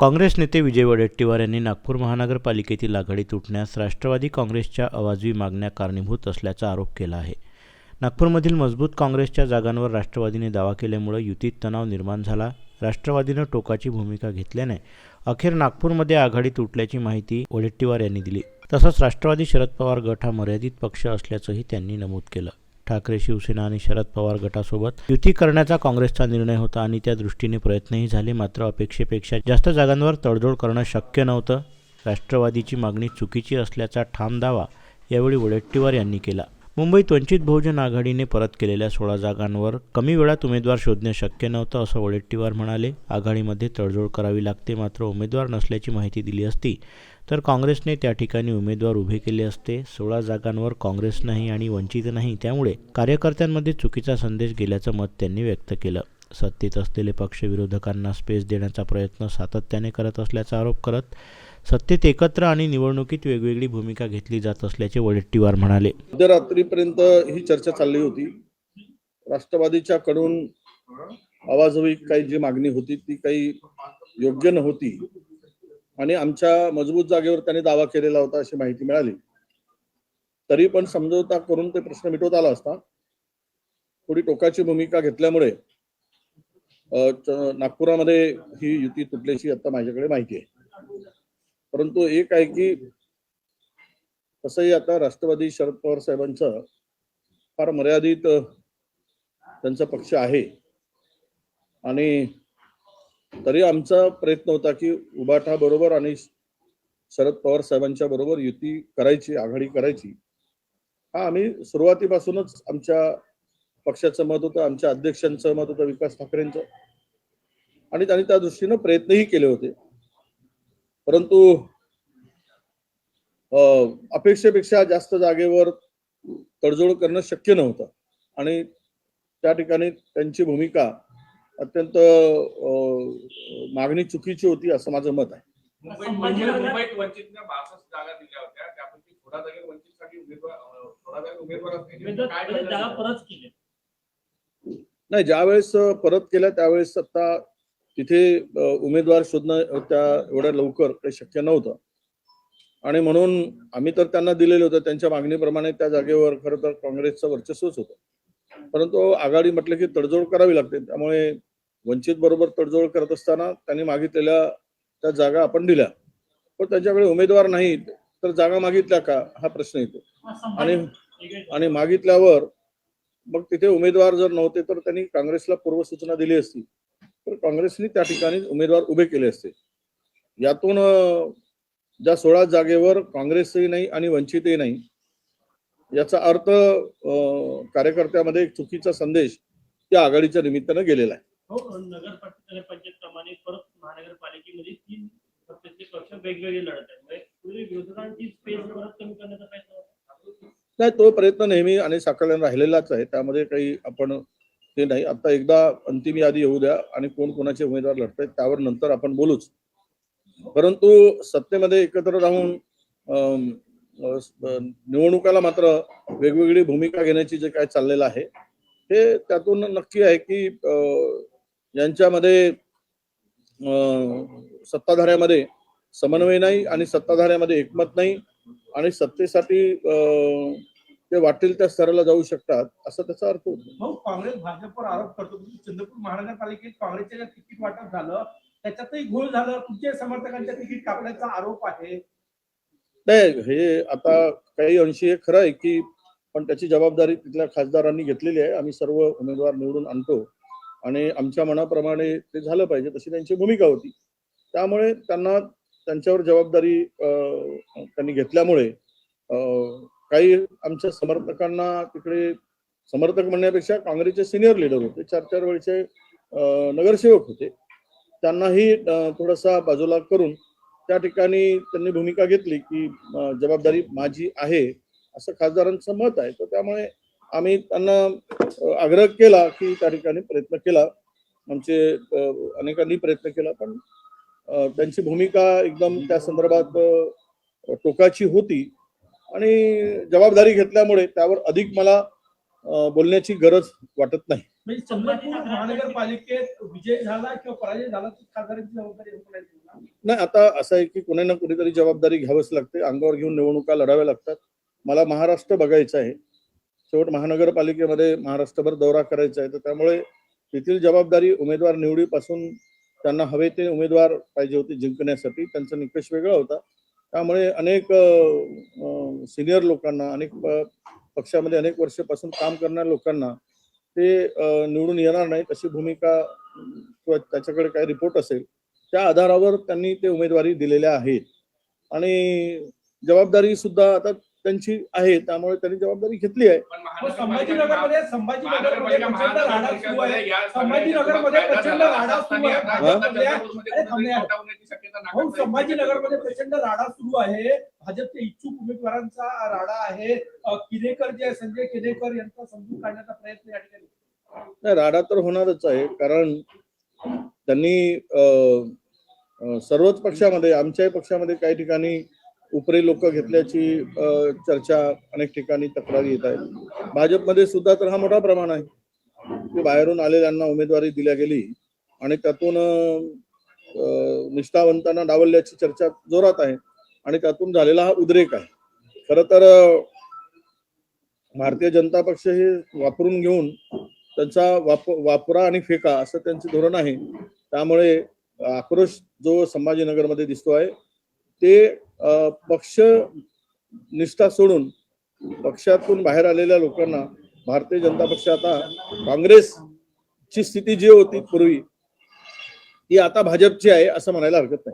काँग्रेस नेते विजय वडेट्टीवार यांनी नागपूर महानगरपालिकेतील आघाडी तुटण्यास राष्ट्रवादी काँग्रेसच्या अवाजवी मागण्या कारणीभूत असल्याचा आरोप केला आहे. नागपूरमधील मजबूत काँग्रेसच्या जागांवर राष्ट्रवादीने दावा केल्यामुळे युतीत तणाव निर्माण झाला. राष्ट्रवादीनं टोकाची भूमिका घेतल्याने अखेर नागपूरमध्ये आघाडी तुटल्याची माहिती वडेट्टीवार यांनी दिली. तसंच राष्ट्रवादी शरद पवार गट हा मर्यादित पक्ष असल्याचंही त्यांनी नमूद केलं. ठाकरे शिवसेना आणि शरद पवार गटासोबत युती करण्याचा काँग्रेसचा निर्णय होता आणि त्या दृष्टीने प्रयत्नही झाले. मात्र अपेक्षेपेक्षा जास्त जागांवर तडजोड करणं शक्य नव्हतं. राष्ट्रवादीची मागणी चुकीची असल्याचा ठाम दावा यावेळी वडेट्टीवार यांनी केला. मुंबईत वंचित बहुजन आघाडीने परत केलेल्या सोळा जागांवर कमी वेळात उमेदवार शोधणे शक्य नव्हतं असं वडेट्टीवार म्हणाले. आघाडीमध्ये तडजोड करावी लागते मात्र उमेदवार नसल्याची माहिती दिली असती. तर काँग्रेसने त्या ठिकाणी उमेदवार उभे केले असते. सोळा जागांवर काँग्रेस नाही आणि वंचित नाही त्यामुळे कार्यकर्त्यांमध्ये चुकीचा संदेश गेल्याचं मत त्यांनी व्यक्त केलं. सत्तेत असलेले पक्ष विरोधकांना स्पेस देण्याचा प्रयत्न सातत्याने करत असल्याचा आरोप करत सत्तेत एकत्र आणि निवडणुकीत वेगवेगळी भूमिका घेतली जात असल्याचे वडेट्टीवार म्हणाले. मध्यरात्रीपर्यंत ही चर्चा चालली होती. राष्ट्रवादीच्या कडून आवाजवी काही जी मागणी होती ती काही योग्य नव्हती. आणि आमच्या मजबूत जागेवर त्यांनी दावा केलेला होता अशी माहिती मिळाली. तरी पण समजवता करून ते प्रश्न मिटवत आला असता थोडी टोकाची भूमिका घेतल्यामुळे नागपुरामध्ये ही युती तुटल्याची आता माझ्याकडे माहिती आहे. परंतु एक आहे की तसंही आता राष्ट्रवादी शरद पवार साहेबांचं फार मर्यादित त्यांचा पक्ष आहे. आणि तरी आमचा प्रयत्न होता की उबाठा बरोबर आणि शरद पवार साहेबांच्या बरोबर युती करायची आघाडी करायची. हा आम्ही सुरुवातीपासूनच आमच्या पक्षाचं मत होतं आमच्या अध्यक्षांचं मत होतं विकास ठाकरेंचं. आणि त्यांनी त्या दृष्टीनं प्रयत्नही केले होते. परंतु अपेक्षेपेक्षा जास्त जागेवर तडजोड करणं शक्य नव्हतं. आणि त्या ठिकाणी त्यांची भूमिका अत्यंत अ, मागणी चुकीची होती असं माझं मत आहे. मुंबईत मुंबईत मुंबईत वंचितने बासष्ट जागा दिल्या होत्या. त्यापैकी थोडा जागेवर वंचितसाठी उमेदवार अं, थोडा जागा उमेदवार असतील काय उमेदवार ठरलं जागा असेल? परत केले. नाही ज्यावेळेस परत केल्या त्यावेळेस आता तिथे उमेदवार शोधणं त्या एवढ्या लवकर काही शक्य नव्हतं. आणि म्हणून आम्ही तर त्यांना दिलेलं होतं. त्यांच्या मागणीप्रमाणे त्या जागेवर खरं तर काँग्रेसचं वर्चस्वच होतं. परंतु आघाडी म्हटलं की तडजोड करावी लागते. त्यामुळे वंचित बरोबर तडजोड करत असताना त्यांनी मागितलेल्या त्या जागा आपण दिल्या. पण त्यांच्याकडे उमेदवार नाही तर जागा मागितल्या का? हा प्रश्न येतो. आणि आणि मागितल्यावर मग तिथे उमेदवार जर नव्हते तर त्यांनी काँग्रेसला पूर्वसूचना दिली असती. तर काँग्रेसने त्या ठिकाणी उमेदवार उभे केले असते. यातून ज्या सोळा जागेवर काँग्रेसही नाही आणि वंचितही नाही याचा अर्थ कार्यकर्त्यामध्ये एक चुकीचा संदेश या आघाडीच्या निमित्तानं गेलेला आहे. हो नगर नगरपंचायत प्रमाणे परत महानगरपालिकेमध्ये तीन प्रत्येक पक्ष वेगवेगळे लढत आहेत. म्हणजे विरोधकांची स्पेस परत कमी करण्याचा प्रयत्न नाही तो प्रयत्न नेहमी आणि साकळ्यानं राहिलेलाच आहे. त्यामध्ये काही आपण ते नाही. आता एकदा अंतिम यादी येऊ द्या आणि कोण कोणाचे उमेदवार लढतायत त्यावर नंतर आपण बोलूच. परंतु सत्तेमध्ये एकत्र राहून निवडणुकाला मात्र वेगवेगळी भूमिका घेण्याची जे काय चाललेलं आहे हे त्यातून नक्की आहे की यांच्यामध्ये सत्ताधाऱ्यामध्ये समन्वय नाही आणि सत्ताधाऱ्यामध्ये एकमत नाही आणि सत्तेसाठी ते वाटेल त्या स्तराला जाऊ शकतात असा त्याचा अर्थ होतो. भाऊ काँग्रेस भाजपवर आरोप करतो. की चंद्रपूर महानगरपालिकेत काँग्रेसचे जे तिकीट वाटप झालं त्याच्यातही घोळ झालं. तुमच्या समर्थकांच्या तिकीट कापण्याचा आरोप आहे. नाही हे आता काही अंशी हे खरं आहे की पण त्याची जबाबदारी तिथल्या खासदारांनी घेतलेली आहे. आम्ही सर्व उमेदवार निवडून आणतो. आणि आमच्या मनाप्रमाणे ते झालं पाहिजे तशी त्यांची भूमिका होती. त्यामुळे त्यांना त्यांच्यावर जबाबदारी त्यांनी घेतल्यामुळे काही आमच्या समर्थकांना तिकडे समर्थक म्हणण्यापेक्षा काँग्रेसचे सिनियर लीडर होते चार चार वेळचे नगरसेवक होते. त्यांनाही थोडासा बाजूला करून त्या ठिकाणी त्यांनी भूमिका घेतली की जबाबदारी माझी आहे असं खासदारांचं मत आहे. तर त्यामुळे आम्ही त्यांना आग्रह केला की त्या ठिकाणी प्रयत्न केला. आमचे अनेकांनी प्रयत्न केला पण त्यांची भूमिका एकदम त्या संदर्भात टोकाची होती. आणि जबाबदारी घेतल्यामुळे त्यावर अधिक मला बोलण्याची गरज वाटत नाही. म्हणजे चंद्रपूर महानगरपालिकेत विजय झाला किंवा पराजय झाला तर खासदारांची जबाबदारी आहे कोणाची? नाही आता असं आहे की कोणी ना कुणीतरी जबाबदारी घ्यावीच लागते. अंगावर घेऊन निवडणुका लढाव्या लागतात. मला महाराष्ट्र बघायचं आहे. शेवट महानगरपालिकेमध्ये महाराष्ट्रभर दौरा करायचा आहे. तर त्यामुळे तेथील जबाबदारी उमेदवार निवडीपासून त्यांना हवे ते उमेदवार पाहिजे होते जिंकण्यासाठी. त्यांचा निकष वेगळा होता. त्यामुळे अनेक सिनियर लोकांना अनेक पक्षामध्ये अनेक वर्षापासून काम करणाऱ्या लोकांना ते निवडून येणार नाहीत अशी भूमिका किंवा त्याच्याकडे काय रिपोर्ट असेल त्या आधारावर त्यांनी ते उमेदवारी दिलेल्या आहेत. आणि जबाबदारी सुद्धा आता त्यांची आहे त्यामुळे त्यांनी जबाबदारी घेतली आहे. संभाजीनगरमध्ये संभाजीनगरमध्ये प्रचंड राडा सुरू आहे. संभाजीनगरमध्ये प्रचंड राडा सुरू आहे. हा? हो. संभाजीनगरमध्ये प्रचंड राडा सुरू आहे. भाजपच्या इच्छुक उमेदवारांचा राडा आहे. अ, किनेकर जे आहे, संजय किनेकर यांचा समजून काढण्याचा प्रयत्न या ठिकाणी. नाही राडा तर होणारच आहे. कारण त्यांनी सर्वच पक्षामध्ये आमच्याही पक्षामध्ये काही ठिकाणी उपरी लोक घेतल्याची चर्चा अनेक ठिकाणी तक्रारी येत आहेत. भाजपमध्ये सुद्धा तर हा मोठा प्रमाण आहे. की बाहेरून आलेल्यांना उमेदवारी दिल्या गेली आणि त्यातून निष्ठावंतांना डावलल्याची चर्चा जोरात आहे आणि त्यातून झालेला हा उद्रेक आहे. खर तर भारतीय जनता पक्ष हे वापरून घेऊन त्यांचा वाप वापरा आणि फेका असं त्यांचे धोरण आहे. त्यामुळे आक्रोश जो संभाजीनगरमध्ये दिसतो आहे ते पक्ष निष्ठा सोडून पक्षातून बाहेर आलेल्या लोकांना भारतीय जनता पक्ष आता काँग्रेसची स्थिती जी होती पूर्वी ती आता भाजपची आहे असं म्हणायला हरकत नाही.